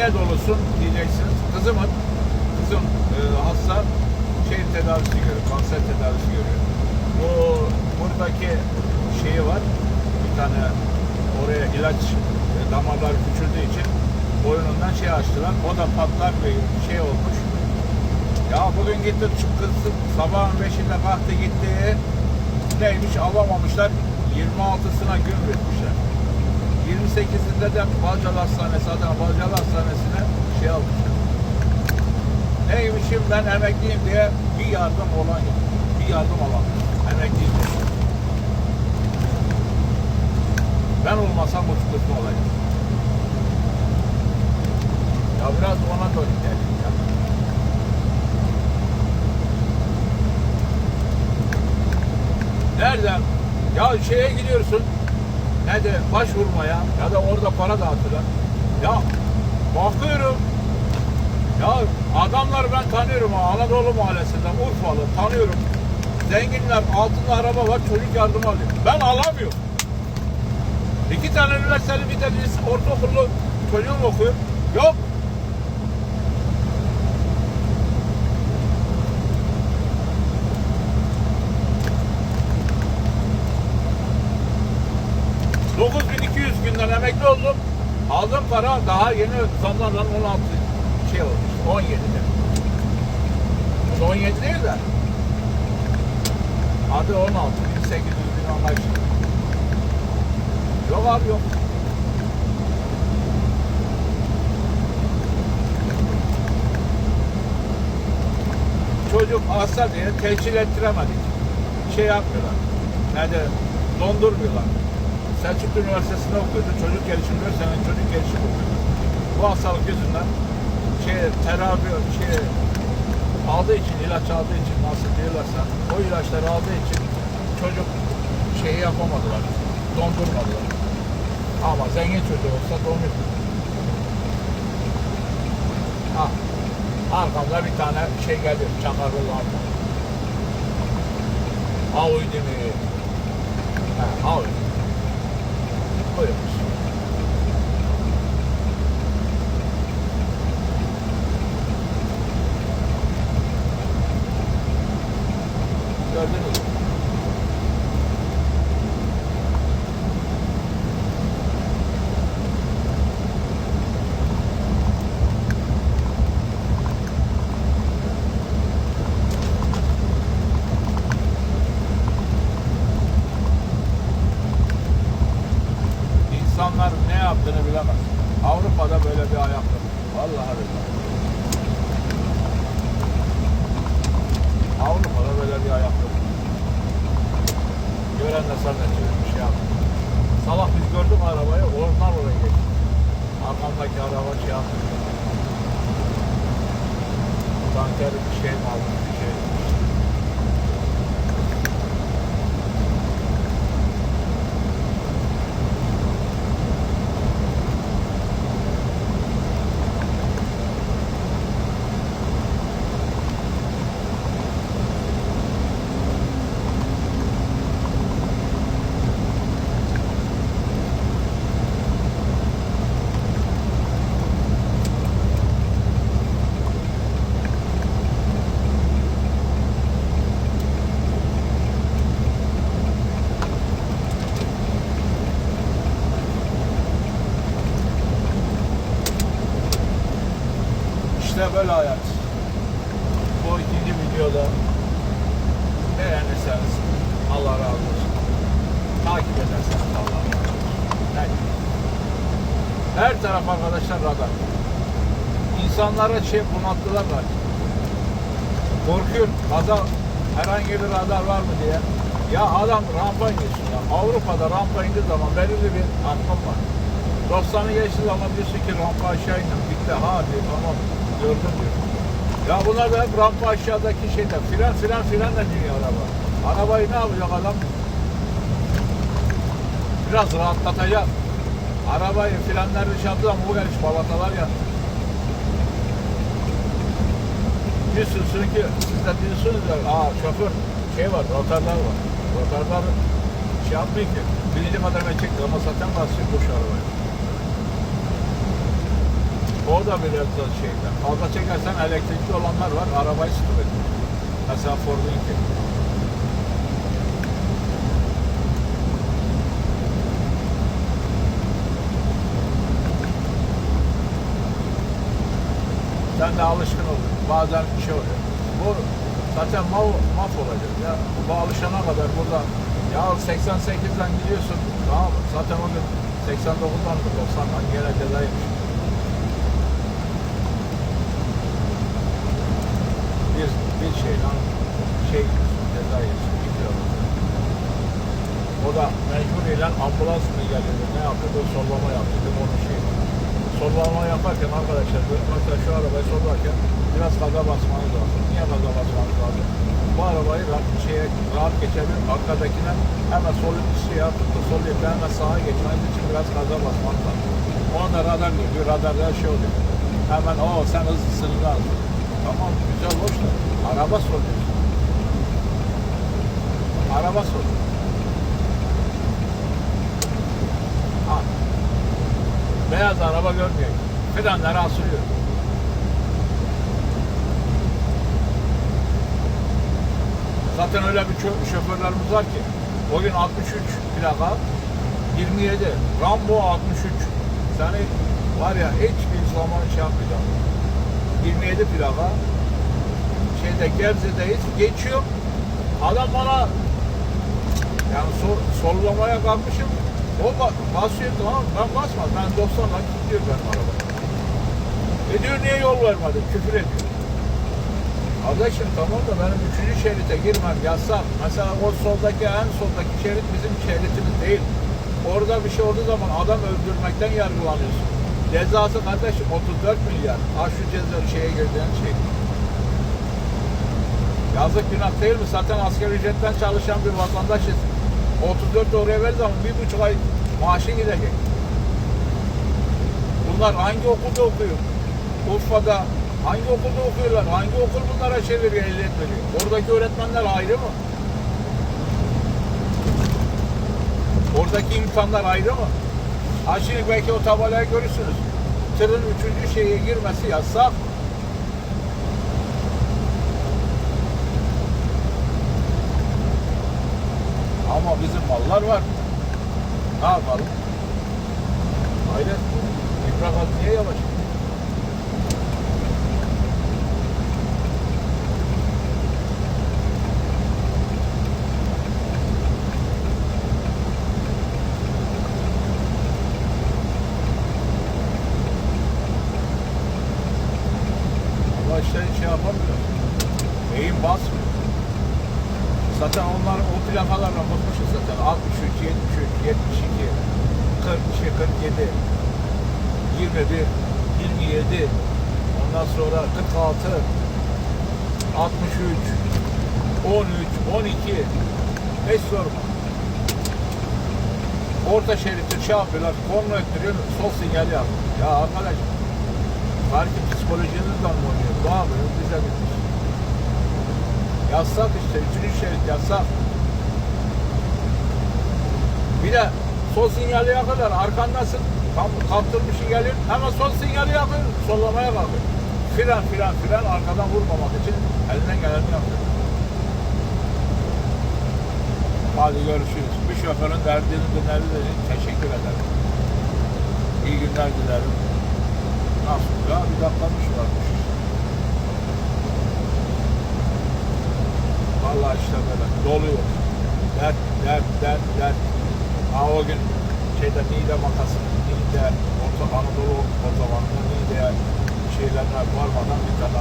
niye dolusun diyeceksiniz. Kızımın, kızım e, hasta şey tedavisi görüyor, kanser tedavisi görüyor. Bu buradaki şeyi var, bir tane oraya ilaç e, damarlar küçüldüğü için boynundan şey açtılar. O da patlak bir şey olmuş. Ya bugün gitti kız sabahın beşinde kalktı gitti. Neymiş alamamışlar. 26'sına gün vermişler. 28'inde de Balcalı Hastanesi, Adana Balcalı Hastanesi'ne şey almışlar. Neymişim ben emekliyim diye bir yardım olan. Bir yardım alan. Emekliyim diye. Ben olmasam bu sıkıntı olacak. Ya biraz ona dön gelin ya. Nereden? Ya şeye gidiyorsun. Ne de başvurmaya ya da orada para dağıtılan. Ya bakıyorum. Ya adamlar ben tanıyorum Anadolu mahallesinden Urfalı tanıyorum. Zenginler altında araba var çocuk yardım alıyor. Ben alamıyorum. İki tane üniversiteli bir de ortaokullu çocuğum okuyor. Yok. ...9200 günden emekli oldum. Aldığım para daha yeni zamlardan 16 şey olmuş. 17'de. 17 değil de. Adı 16. 1800 bin anlayış. Yok abi yok. Çocuk hasta diye teşhir ettiremedik. Şey yapmıyorlar. Nerede dondurmuyorlar. Selçuk Üniversitesi'nde okuyordu. Çocuk gelişim 4 sene çocuk gelişim okuyordu. Bu hastalık yüzünden şey tedavi şey aldığı için ilaç aldığı için nasıl diyorlarsa o ilaçları aldığı için çocuk şeyi yapamadılar. Dondurmadılar. Ama zengin çocuk olsa donur. Ha. Arkamda bir tane şey geliyor. Çakarlı arka. Audi mi? Ha, Audi. Buyurmuş. Gördünüz mü? İnsanlar ne yaptığını bilemez. Avrupa'da böyle bir ayaklık. Vallahi billahi. Avrupa'da böyle bir ayaklık. Zannediyor bir şey. Sabah biz gördük arabayı, oradan oraya geçti. Arkamdaki araba şey yaptı. Tanker bir şey mi aldı, bir şey. İşte böyle hayat. Bu ikinci videoda beğenirseniz Allah razı olsun. Takip ederseniz Allah razı olsun. Yani her taraf arkadaşlar radar. İnsanlara şey bunalttılar var. Korkuyorum. Kaza herhangi bir radar var mı diye. Ya adam rampa iniyorsun ya. Avrupa'da rampa indiği zaman belirli bir akım var. 90'ı geçtiği zaman diyorsun ki rampa aşağı indim. Bitti ha diyor tamam Ya bunlar da hep rampa aşağıdaki şeyde fren fren fren de diyor araba. Arabayı ne yapacak adam? Biraz rahatlatacak. Arabayı frenleri şey yaptı ama bu geliş balatalar ya. Diyorsunuz ki siz de diyorsunuz ya aa şoför şey var rotarlar var. Rotarlar şey yapmıyor ki. Birinci kademe çekti ama zaten basıyor boş arabayı. O da biraz şeyde. Fazla çekersen elektrikli olanlar var. Arabayı sıkılır. Mesela Ford'unki. Sen de alışkın oldun. Bazen bir şey oluyor. Bu zaten mal, maf olacak ya. Bu alışana kadar burada ya 88'den gidiyorsun tamam mı? Zaten o gün 89'dan mı 90'dan gene cezaymış. Bir, bir şeyden şey ceza kilometre. O da mecburiyle ambulans mı geliyordu ne yapıyordu sollama yapıyordu onun şeyi. Sollama yaparken arkadaşlar böyle mesela şu arabayı sollarken biraz gaza basmanız lazım. Niye gaza basmanız lazım? Bu arabayı rahat, şeye, rahat geçebilir. Arkadakine hemen sol şeye tuttu, sol yaptı hemen sağa geçmeniz için biraz gaza basmanız lazım. Onda radar görüyor. Radarda şey oluyor. Hemen o sen hızlı sınırı al. Tamam güzel hoş da araba soruyorsun. Araba soruyor. Ha. Beyaz araba görmüyor. Frenleri asılıyor. Zaten öyle bir şoförlerimiz var ki o gün 63 plaka 27 Rambo 63 seni var ya hiçbir zaman şey yapmayacağım 27 plaka şeyde Gebze'deyiz. Geçiyor adam bana yani sol, sollamaya kalkmışım. O ba- basıyor tamam ben basmadım. Ben 90'la gidiyor benim araba e diyor niye yol vermedin? Küfür ediyor. Kardeşim tamam da benim üçüncü şerite girmem yasak. Mesela o soldaki en soldaki şerit bizim şeritimiz değil. Orada bir şey olduğu zaman adam öldürmekten yargılanıyorsun. Cezası kardeşim 34 milyar. Ha şu ceza şeye girdiğin şey. Yazık günah değil mi? Zaten asgari ücretten çalışan bir vatandaşız. 34 de oraya ver zaman bir buçuk ay maaşı gidecek. Bunlar hangi okulda okuyor? Urfa'da hangi okulda okuyorlar? Hangi okul bunlara çeviriyor, ehliyet veriyor? Oradaki öğretmenler ayrı mı? Oradaki imkanlar ayrı mı? Ha şimdi belki o tabelayı görürsünüz. Tırın üçüncü şeye girmesi yasak. Ama bizim mallar var. Ne yapalım? Hayret. İfrakat niye yavaş? İşte şey yapamıyor. Eğim basmıyor. Zaten onlar o plakalarla bakmışız zaten. 63, 73, 72, 42, 47, 21, 27, ondan sonra 46, 63, 13, 12, hiç sorma. Orta şeriti şey yapıyorlar, korna ettiriyor, sol sinyali yap. Ya arkadaş, belki psikolojinizden mi oynuyor? Ne yapıyor? Bize gitmiş. Yasak işte, üçüncü şerit yasak. Bir de sol sinyali yakıyorlar, arkandasın, tam kaptırmışı geliyor, hemen sol sinyali yakıyor, sollamaya kalkıyor. Fren, fren, fren, arkadan vurmamak için elinden geleni yapıyor. Hadi görüşürüz. Bir şoförün derdini dinlediğiniz için teşekkür ederim. İyi günler dilerim. Ya? Bir dakikamış varmış. Vallahi işte böyle doluyor. Dert, dert, dert, dert. Ha o gün şeyde Niğde makası, Niğde, Orta Anadolu o zamanında Niğde'ye şeylerine varmadan bir tane